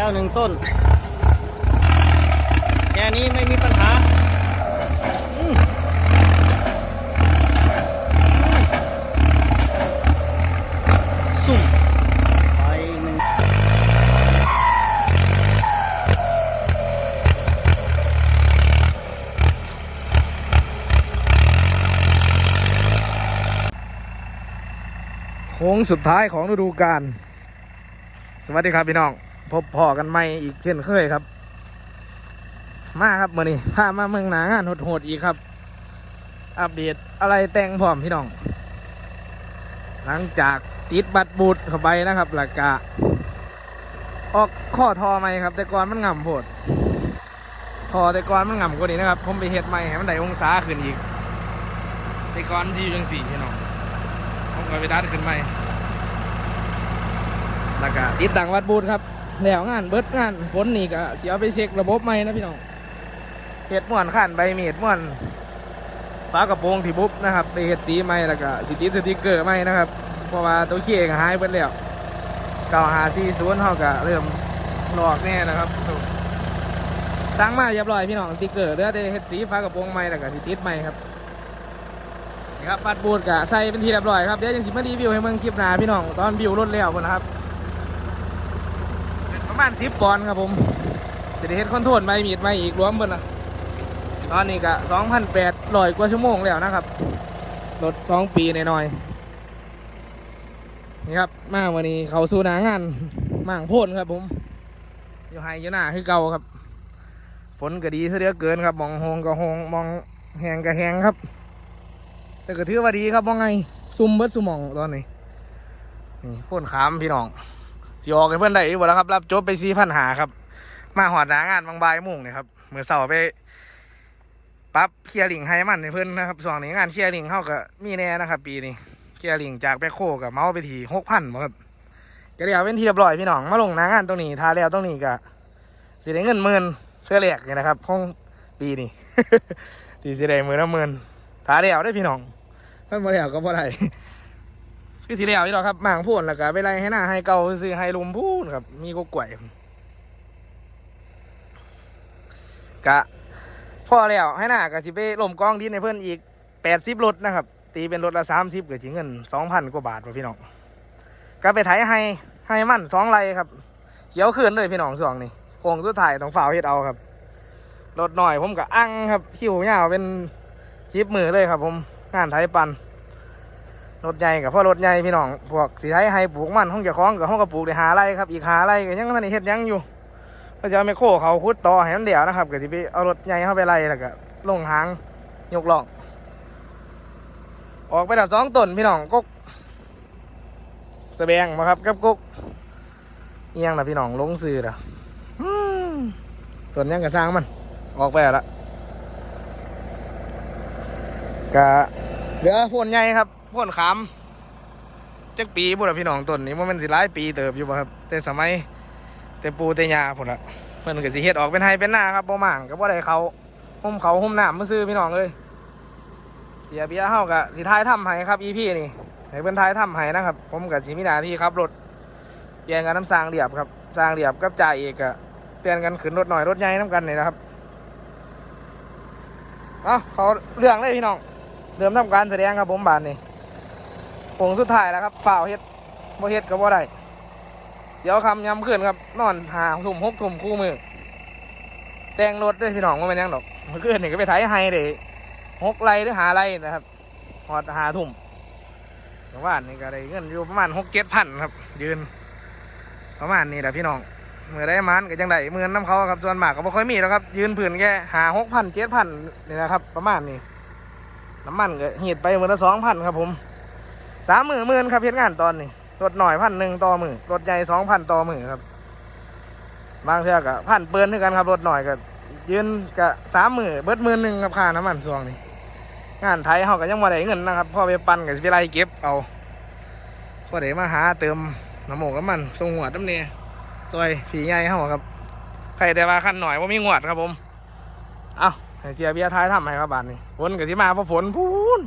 แล้วหนึ่งต้น แค่นี้ไม่มีปัญหาสุ่มไปหนึ่งโค้งสุดท้ายของฤดูกาลสวัสดีครับพี่น้อง พบพอกันใหม่อีกเช่นเคยครับ มาครับมื่อนี้พามาเมืองหนางานโหดๆอีกครับ อัปเดตอะไรแต่งพร้อมพี่น้อง หลังจากติดบัตรบูดเข้าไปนะครับหลักกะออกข้อทอใหม่ครับ แต่ก่อนมันง่ำโพดทอแต่ก่อนมันง่ำกว่านี้นะครับ ผมไปเฮ็ดใหม่ให้มันได้องศาขึ้นอีกแต่ก่อนที่ยังสี่พี่น้องผมก็ไปดัดขึ้นใหม่แล้วก็ติดตั้งวัดบูธครับ แล้วงานเบิดงานฝนนี่ก็เสียไปเช็คระบบใหม่นะพี่น้องเห็ดม่วนขันใบมีดม่วนฝากระโปรงที่บุ๊บนะครับไปเห็ดสีใหม่แล้วก็สติสติกเกอร์ใหม่นะครับ เพราะว่าตัวเคียงหายไปแล้วเก่าหาซีศูนย์เขาก็เริ่มหลอกแน่นะครับสั่งมาเรียบร้อยพี่น้องสติกเกอร์เหลือแต่เห็ดสีฝากระโปรงใหม่แล้วก็สติดใหม่ครับนี่ครับปัดบูดกะใส่เป็นทีเรียบร้อยครับเดี๋ยวยังสิมารีวิวให้เมืองคลิปหนาพี่น้องตอนบิวรถแล้วนะครับ มาณสิบปอนด์ครับผมจะได้เฮ็ดคอนโทรลไม่มีดไม่อีกรวมเบนนะตอนนี้กะสองพันแปดร้อยกว่าชั่วโมงแล้วนะครับรถสองปีหน่อยๆนี่ครับมาวันนี้เขาสู่หนางานม่างพ่นครับผม อยู่ไฮอยู่หน้าคือเก่าครับ ฝนก็ดีเหลือเกินครับมองโฮงก็โฮงมองแหงก็แหงครับ แต่ก็ถือว่าดีครับว่าไงซุ่มเบิดซุ่มมองตอนนี้นี่พ่นขามพี่น้อง สิออกให้เพื่อนได้อีกบ่แล้วครับ รับจบไปสี่พันหาครับ มาหอดหนางานบางบายมุ่งเนี่ยครับเมื่อเสาร์ไปปั๊บเคลียร์ลิงให้มันในเพื่อนนะครับส่วนนี้งานเคลียร์ลิงเข้ากับมีแน่นะครับ ปีนี้เคลียร์ลิงจากแบคโคกับเมาส์ไปทีหกพันครับก็เดี๋ยวเป็นทีเรียบร้อยพี่น้องมาลงหนางานตรงนี้ทาแล้วตรงนี้ก็สิได้เงินหมื่นเพื่อแหลกเนี่ยนะครับห้องปีนี้ตีสิได้หมื่นละหมื่นทาแล้วได้พี่น้องท่านบ่แล้วก็บ่ได้ คือสิแล้วนี่หรอกครับหมางพูนแล้วก็ไปไล่ให้หน้าให้เก่าซื้อให้ลุมพูนครับ มีก็กล้วยกะพอแล้วให้หน้าก็สิไปลมกองดินในเพิ่อนอีกแปดสิบรถนะครับ ตีเป็นรถละสามสิบเก็จิเงินสองพันกว่าบาทว่ะพี่น้องก็ไปไถให้ให้มั่นสองไรครับ เขียวขึ้นเลยพี่น้องส่วงนี้โค้งสุดท้ายต้องฝ่าวเฮ็ดเอาครับรถหน่อยผมก็อั้งครับคิวยาวเป็นจิบมือเลยครับ ผมงานไทยปัน รถใหญ่กับพ่อรถใหญ่พี่น้อง พวกสีไทยให้ปลูกมันห้องเจะคล้าของกับห้องกระปลูกได้หาไรครับ อีกหาไรก็ยังทันเฮ็ดยังอยู่ก็จะเอาไมโครเขาคุดต่อให้มันเดี่ยวนะครับก็สิไปเอารถใหญ่เข้าไปไล่แล้วก็ลงหางยกล่อง ออกไปแล้วสองต้นพี่น้องกุ๊กแสบงมาครับกับกุ๊กเอียงนะพี่น้องลงซื้อละอืมต้นยังกระสร้างมัน ออกไปแล้วกะเหลือพ่นใหญ่ครับ พ่นขามจักปีบุตรพี่น้องต้นนี้ว่ามันสิหลายปีเติบอยู่บ่ครับ แต่สมัยแต่ปูแต่ยาพุ่นละเพิ่นก็สิเฮ็ดออกเป็นไฮเป็นหน้าครับบ่หมางก็บ่ได้เขาห่มเขาห่มน้ำมาซื้อพี่น้องเลยเสียเบียเฮาก็สิท้ายถ้ำให้ครับ EP นี่ให้เพิ่นท้ายถ้ำให้นะครับ ผมก็สิมีหน้าที่ครับรถเปลี่ยนกันน้ำสร้างเรียบครับสร้างเรียบกับจ่าเอกก็เปลี่ยนกันขึ้นรถหน่อยรถใหญ่น้ำกันนี่นะครับเอาเขาเรื่องเลยพี่น้องเริ่มทำการแสดงครับผมบานนี่ งสุดท้ายแล้วครับฝ่าวเฮ็ดบ่เฮ็ดก็บ่ได้เดี๋ยวคำย้ำขึ้นครับ นอนหาทุ่มหกทุ่มคู่มือ แต่งรถด้วยพี่น้องว่ามันยังดอกเมื่อคืนนี่ก็ไปไถให้เด้หกไรหรือหาไรนะครับหอดหาทุ่มแต่ว่านี่ก็ได้เงินอยู่ประมาณหกเจ็ดพันครับ ยืน ประมาณนี้แหละพี่น้องเมื่อได้มันก็จังได้เมื่อน้ำเขาครับส่วนมากก็บ่ค่อยมีแล้วครับ ยืนผืนแค่หาหกพันเจ็ดพันนี่นะครับ ประมาณนี้น้ำมันก็หีดไปเมือละสองพันครับผม สามหมื่นหมื่นครับเพียงานตอนนี้รถหน่อยพันหนึ่งต่อมือรถใหญ่สองพันต่อมือครับ บางเทื่อก็พันเปินด้วยกันครับรถหน่อยก็ยืนก็สามหมือเบิดหมื่นหนึ่งครับค่าน้ำมันส่วงนี้งานไทยเขาก็ยังมาได้เงินนะครับพ่อไปปั่นกับสิไปไล่เก็บเอาพ่อเดี๋ยวมาหาเติมน้ำหมกน้ำมันทรงหัวน้ำเนี่ยซอยผีใหญ่เขาครับใครแต่ว่าขั้นหน่อยว่ามีงวดครับผม เอาเสียเบียร์ท้ายทำให้ครับบาทนี่ฝนกับสิมาเพราะฝนพูน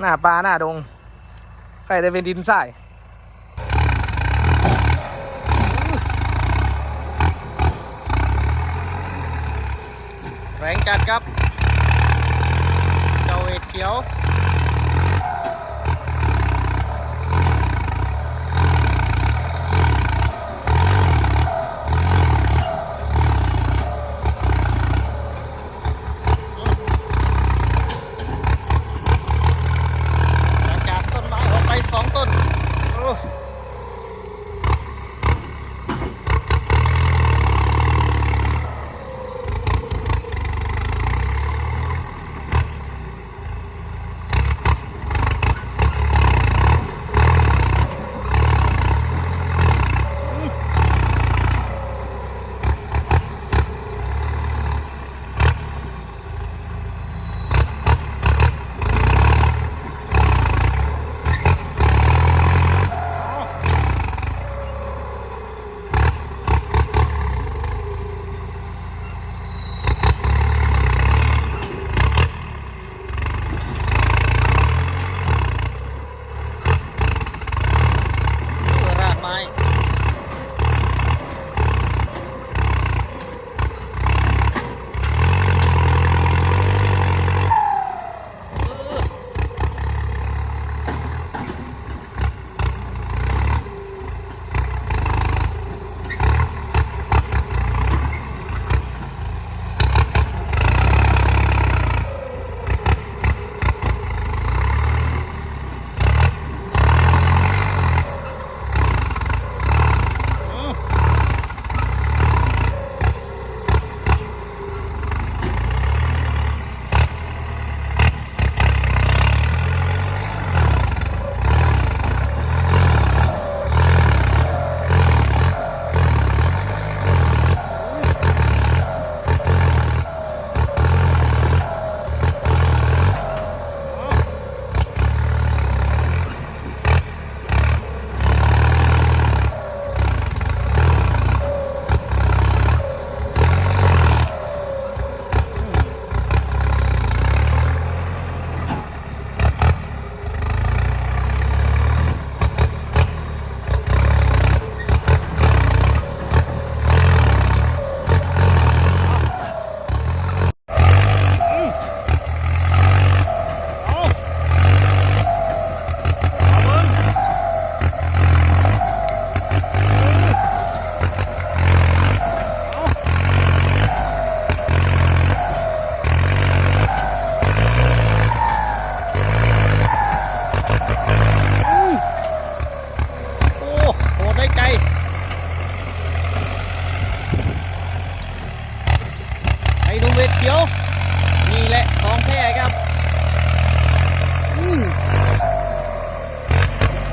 หน้าปลาหน้าดงใครจะเป็นดินทรายแรงจัดครับเจ้าเวทเขียว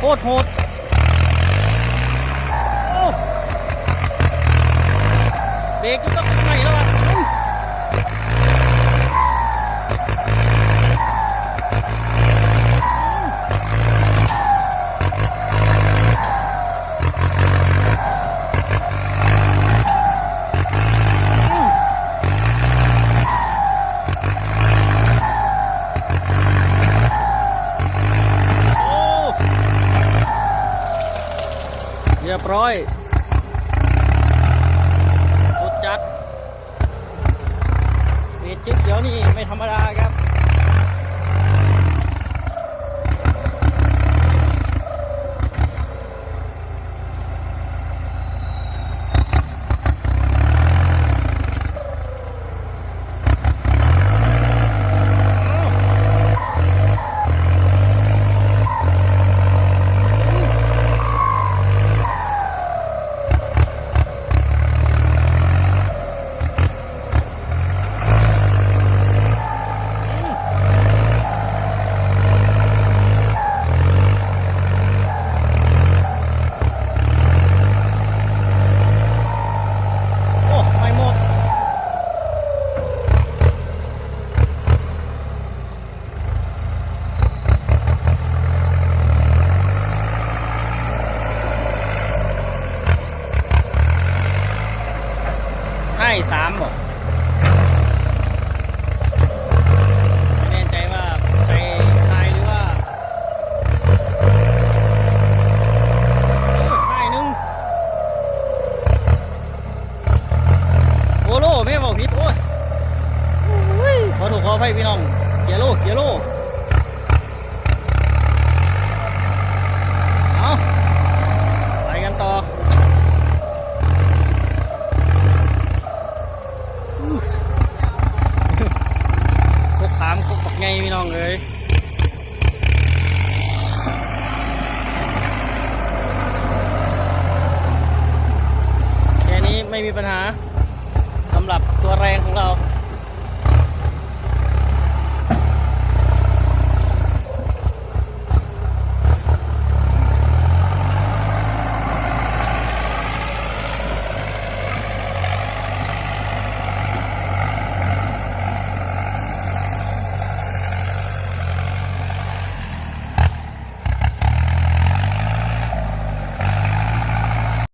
โคตรโหดเบรกก็ต้อง เไงพี่น้องเอ้ย